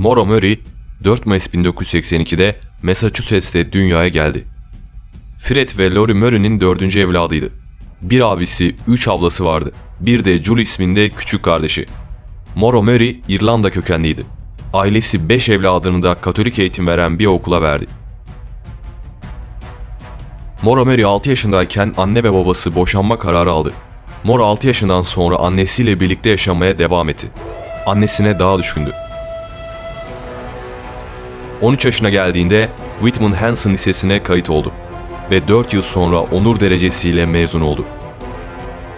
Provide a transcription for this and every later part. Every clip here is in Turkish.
Maura Murray 4 Mayıs 1982'de Massachusetts'te dünyaya geldi. Fred ve Lori Murray'nin dördüncü evladıydı. Bir abisi, üç ablası vardı. Bir de Julie isminde küçük kardeşi. Maura Murray İrlanda kökenliydi. Ailesi 5 evladını da Katolik eğitim veren bir okula verdi. Maura Murray 6 yaşındayken anne ve babası boşanma kararı aldı. Maura 6 yaşından sonra annesiyle birlikte yaşamaya devam etti. Annesine daha düşkündü. 13 yaşına geldiğinde Whitman Hanson Lisesi'ne kayıt oldu ve 4 yıl sonra onur derecesiyle mezun oldu.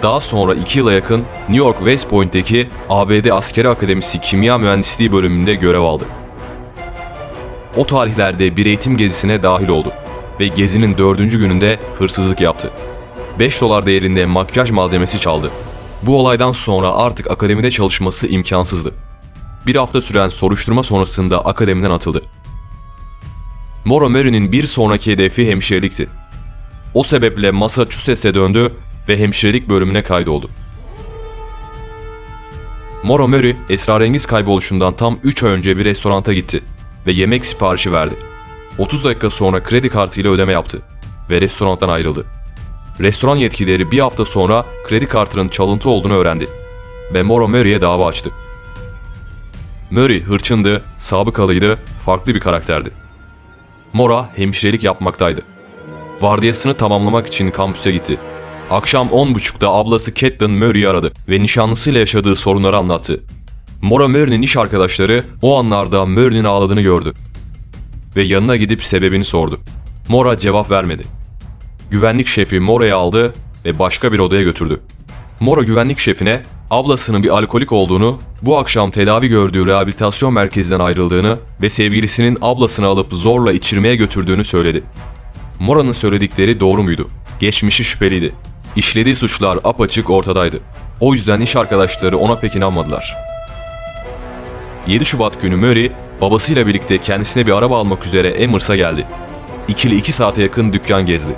Daha sonra 2 yıla yakın New York West Point'teki ABD Askeri Akademisi Kimya Mühendisliği bölümünde görev aldı. O tarihlerde bir eğitim gezisine dahil oldu ve gezinin dördüncü gününde hırsızlık yaptı. 5 dolar değerinde makyaj malzemesi çaldı. Bu olaydan sonra artık akademide çalışması imkansızdı. Bir hafta süren soruşturma sonrasında akademiden atıldı. Maura Murray'nin bir sonraki hedefi hemşirelikti. O sebeple Massachusetts'e döndü ve hemşirelik bölümüne kaydoldu. Maura Murray, esrarengiz kayboluşundan tam 3 ay önce bir restoranta gitti ve yemek siparişi verdi. 30 dakika sonra kredi kartıyla ödeme yaptı ve restorandan ayrıldı. Restoran yetkilileri bir hafta sonra kredi kartının çalıntı olduğunu öğrendi ve Maura Murray'e dava açtı. Murray hırçındı, sabıkalıydı, farklı bir karakterdi. Mora hemşirelik yapmaktaydı. Vardiyasını tamamlamak için kampüse gitti. Akşam 10.30'da ablası Catelyn Murray'i aradı ve nişanlısıyla yaşadığı sorunları anlattı. Mora Murray'nin iş arkadaşları o anlarda Murray'nin ağladığını gördü. Ve yanına gidip sebebini sordu. Mora cevap vermedi. Güvenlik şefi Mora'yı aldı ve başka bir odaya götürdü. Mora güvenlik şefine ablasının bir alkolik olduğunu, bu akşam tedavi gördüğü rehabilitasyon merkezinden ayrıldığını ve sevgilisinin ablasını alıp zorla içirmeye götürdüğünü söyledi. Mora'nın söyledikleri doğru muydu? Geçmişi şüpheliydi. İşlediği suçlar apaçık ortadaydı. O yüzden iş arkadaşları ona pek inanmadılar. 7 Şubat günü Murray, babasıyla birlikte kendisine bir araba almak üzere Emers'a geldi. İkili 2 saate yakın dükkan gezdi.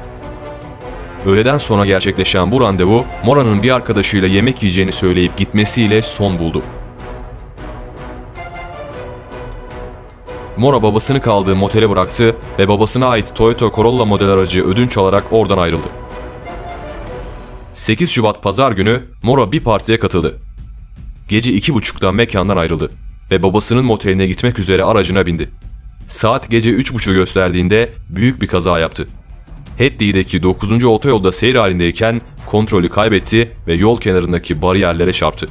Öğleden sonra gerçekleşen bu randevu, Mora'nın bir arkadaşıyla yemek yiyeceğini söyleyip gitmesiyle son buldu. Mora babasını kaldığı motele bıraktı ve babasına ait Toyota Corolla model aracı ödünç alarak oradan ayrıldı. 8 Şubat pazar günü Mora bir partiye katıldı. Gece 2.30'da mekandan ayrıldı ve babasının moteline gitmek üzere aracına bindi. Saat gece 3.30'u gösterdiğinde büyük bir kaza yaptı. Hadley'deki 9. otoyolda seyir halindeyken kontrolü kaybetti ve yol kenarındaki bariyerlere çarptı.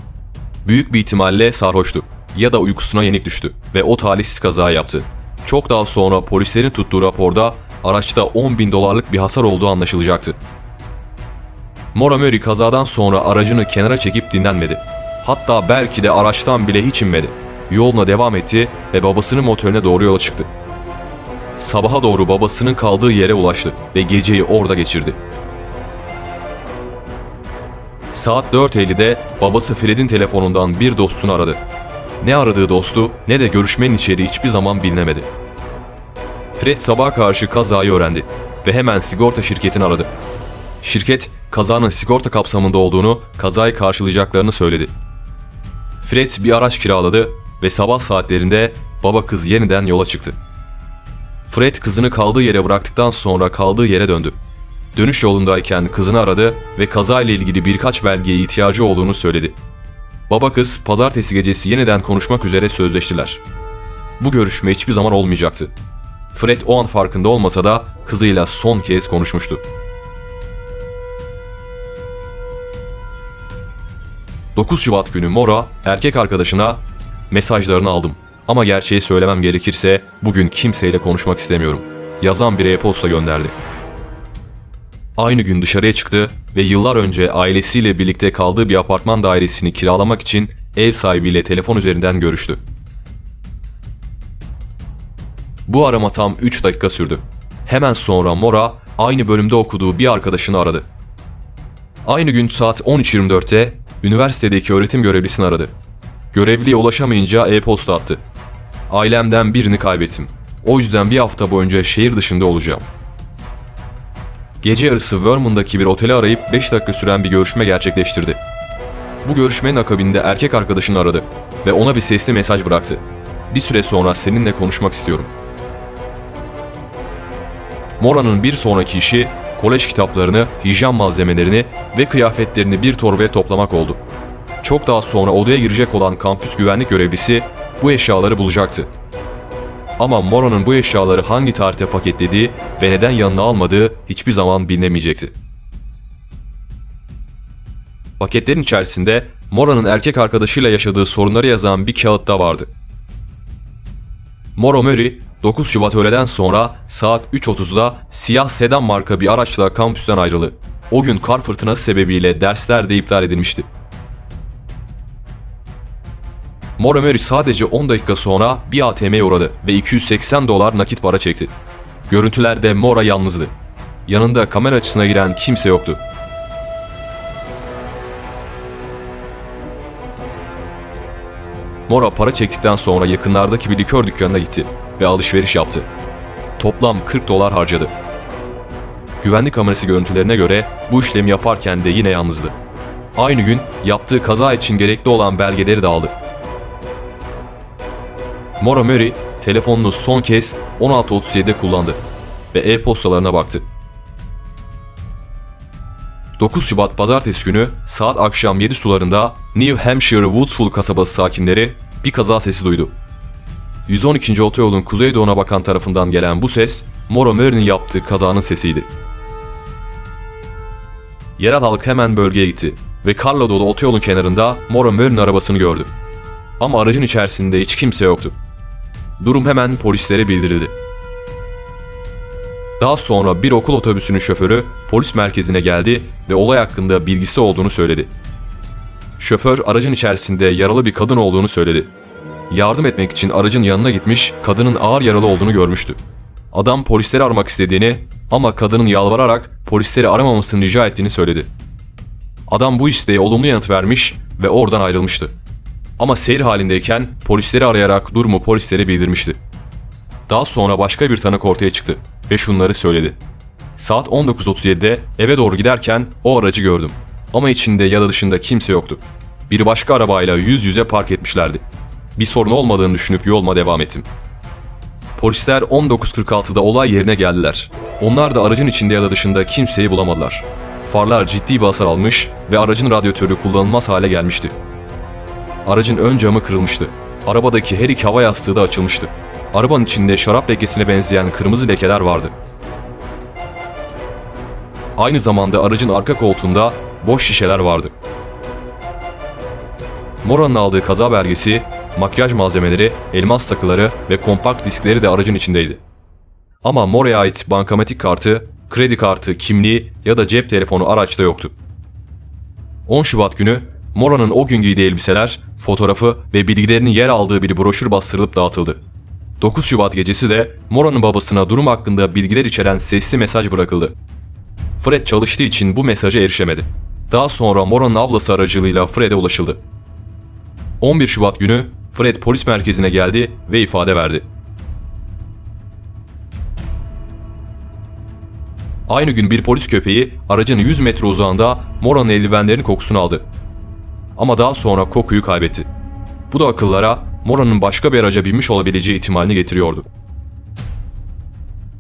Büyük bir ihtimalle sarhoştu ya da uykusuna yenik düştü ve o talihsiz kaza yaptı. Çok daha sonra polislerin tuttuğu raporda araçta 10 bin dolarlık bir hasar olduğu anlaşılacaktı. Murray kazadan sonra aracını kenara çekip dinlenmedi. Hatta belki de araçtan bile hiç inmedi. Yoluna devam etti ve babasının motorine doğru yola çıktı. Sabaha doğru babasının kaldığı yere ulaştı ve geceyi orada geçirdi. Saat 4.50'de babası Fred'in telefonundan bir dostunu aradı. Ne aradığı dostu ne de görüşmenin içeriği hiçbir zaman bilinemedi. Fred sabaha karşı kazayı öğrendi ve hemen sigorta şirketini aradı. Şirket kazanın sigorta kapsamında olduğunu, kazayı karşılayacaklarını söyledi. Fred bir araç kiraladı ve sabah saatlerinde baba kız yeniden yola çıktı. Fred kızını kaldığı yere bıraktıktan sonra kaldığı yere döndü. Dönüş yolundayken kızını aradı ve kazayla ilgili birkaç belgeye ihtiyacı olduğunu söyledi. Baba kız pazartesi gecesi yeniden konuşmak üzere sözleştiler. Bu görüşme hiçbir zaman olmayacaktı. Fred o an farkında olmasa da kızıyla son kez konuşmuştu. 9 Şubat günü Mora erkek arkadaşına mesajlarını aldım. Ama gerçeği söylemem gerekirse bugün kimseyle konuşmak istemiyorum. Yazan bir e-posta gönderdi. Aynı gün dışarıya çıktı ve yıllar önce ailesiyle birlikte kaldığı bir apartman dairesini kiralamak için ev sahibiyle telefon üzerinden görüştü. Bu arama tam 3 dakika sürdü. Hemen sonra Mora aynı bölümde okuduğu bir arkadaşını aradı. Aynı gün saat 13.24'te üniversitedeki öğretim görevlisini aradı. Görevliye ulaşamayınca e-posta attı. Ailemden birini kaybettim. O yüzden bir hafta boyunca şehir dışında olacağım. Gece yarısı Vermon'daki bir oteli arayıp 5 dakika süren bir görüşme gerçekleştirdi. Bu görüşmenin akabinde erkek arkadaşını aradı ve ona bir sesli mesaj bıraktı. bir süre sonra seninle konuşmak istiyorum. Mora'nın bir sonraki işi kolej kitaplarını, hijyen malzemelerini ve kıyafetlerini bir torbaya toplamak oldu. Çok daha sonra odaya girecek olan kampüs güvenlik görevlisi bu eşyaları bulacaktı. Ama Mora'nın bu eşyaları hangi tarihte paketlediği ve neden yanına almadığı hiçbir zaman bilinemeyecekti. Paketlerin içerisinde Mora'nın erkek arkadaşıyla yaşadığı sorunları yazan bir kağıt da vardı. Moro Murray 9 Şubat öğleden sonra saat 3.30'da siyah sedan marka bir araçla kampüsten ayrıldı. O gün kar fırtınası sebebiyle dersler de iptal edilmişti. Murray sadece 10 dakika sonra bir ATM'ye uğradı ve 280 dolar nakit para çekti. Görüntülerde Mora yalnızdı. Yanında kamera açısına giren kimse yoktu. Mora para çektikten sonra yakınlardaki bir likör dükkanına gitti ve alışveriş yaptı. Toplam 40 dolar harcadı. Güvenlik kamerası görüntülerine göre bu işlemi yaparken de yine yalnızdı. Aynı gün yaptığı kaza için gerekli olan belgeleri de aldı. Mora Murray telefonunu son kez 16.37'de kullandı ve e-postalarına baktı. 9 Şubat pazartesi günü saat akşam 7 sularında New Hampshire Woodsville kasabası sakinleri bir kaza sesi duydu. 112. otoyolun kuzeydoğuna bakan tarafından gelen bu ses, Moro Murray'nin yaptığı kazanın sesiydi. Yerel halk hemen bölgeye gitti ve karla dolu otoyolun kenarında Moro Murray'nin arabasını gördü. Ama aracın içerisinde hiç kimse yoktu. Durum hemen polislere bildirildi. Daha sonra bir okul otobüsünün şoförü polis merkezine geldi ve olay hakkında bilgisi olduğunu söyledi. Şoför aracın içerisinde yaralı bir kadın olduğunu söyledi. Yardım etmek için aracın yanına gitmiş, kadının ağır yaralı olduğunu görmüştü. Adam polisleri aramak istediğini ama kadının yalvararak polisleri aramamasını rica ettiğini söyledi. Adam bu isteğe olumlu yanıt vermiş ve oradan ayrılmıştı. Ama seyir halindeyken polisleri arayarak durumu polislere bildirmişti. Daha sonra başka bir tanık ortaya çıktı ve şunları söyledi. Saat 19.37'de eve doğru giderken o aracı gördüm. Ama içinde ya da dışında kimse yoktu. Bir başka arabayla yüz yüze park etmişlerdi. Bir sorun olmadığını düşünüp yoluma devam ettim. Polisler 19.46'da olay yerine geldiler. Onlar da aracın içinde ya da dışında kimseyi bulamadılar. Farlar ciddi bir hasar almış ve aracın radyatörü kullanılmaz hale gelmişti. Aracın ön camı kırılmıştı. Arabadaki her iki hava yastığı da açılmıştı. Arabanın içinde şarap lekesine benzeyen kırmızı lekeler vardı. Aynı zamanda aracın arka koltuğunda boş şişeler vardı. Mora'nın aldığı kaza belgesi, makyaj malzemeleri, elmas takıları ve kompakt diskleri de aracın içindeydi. Ama Mora'ya ait bankamatik kartı, kredi kartı, kimliği ya da cep telefonu araçta yoktu. 10 Şubat günü Mora'nın o gün giydiği elbiseler, fotoğrafı ve bilgilerinin yer aldığı bir broşür bastırılıp dağıtıldı. 9 Şubat gecesi de Mora'nın babasına durum hakkında bilgiler içeren sesli mesaj bırakıldı. Fred çalıştığı için bu mesaja erişemedi. Daha sonra Mora'nın ablası aracılığıyla Fred'e ulaşıldı. 11 Şubat günü Fred polis merkezine geldi ve ifade verdi. Aynı gün bir polis köpeği aracın 100 metre uzağında Mora'nın eldivenlerinin kokusunu aldı. Ama daha sonra kokuyu kaybetti. Bu da akıllara Mora'nın başka bir araca binmiş olabileceği ihtimalini getiriyordu.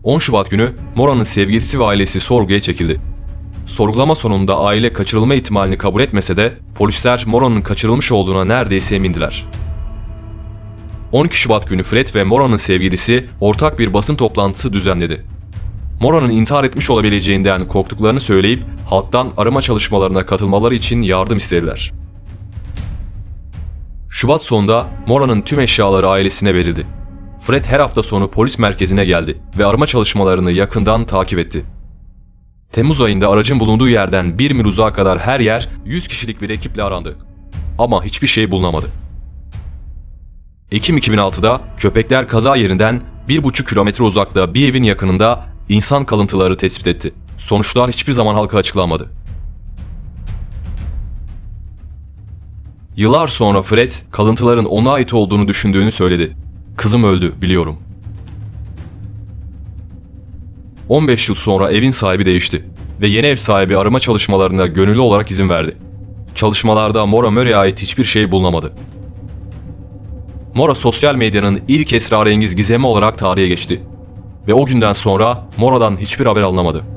10 Şubat günü Mora'nın sevgilisi ve ailesi sorguya çekildi. Sorgulama sonunda aile kaçırılma ihtimalini kabul etmese de polisler Mora'nın kaçırılmış olduğuna neredeyse emindiler. 12 Şubat günü Fred ve Mora'nın sevgilisi ortak bir basın toplantısı düzenledi. Mora'nın intihar etmiş olabileceğinden korktuklarını söyleyip halktan arama çalışmalarına katılmaları için yardım istediler. Şubat sonunda Mora'nın tüm eşyaları ailesine verildi. Fred her hafta sonu polis merkezine geldi ve arama çalışmalarını yakından takip etti. Temmuz ayında aracın bulunduğu yerden 1 mil uzağa kadar her yer 100 kişilik bir ekiple arandı. Ama hiçbir şey bulunamadı. Ekim 2006'da köpekler kaza yerinden 1,5 kilometre uzakta bir evin yakınında insan kalıntıları tespit etti. Sonuçlar hiçbir zaman halka açıklanmadı. Yıllar sonra Fred, kalıntıların ona ait olduğunu düşündüğünü söyledi. Kızım öldü, biliyorum. 15 yıl sonra evin sahibi değişti ve yeni ev sahibi arama çalışmalarına gönüllü olarak izin verdi. Çalışmalarda Mora Murray'e ait hiçbir şey bulunamadı. Mora sosyal medyanın ilk esrarengiz gizemi olarak tarihe geçti. Ve o günden sonra Mora'dan hiçbir haber alınamadı.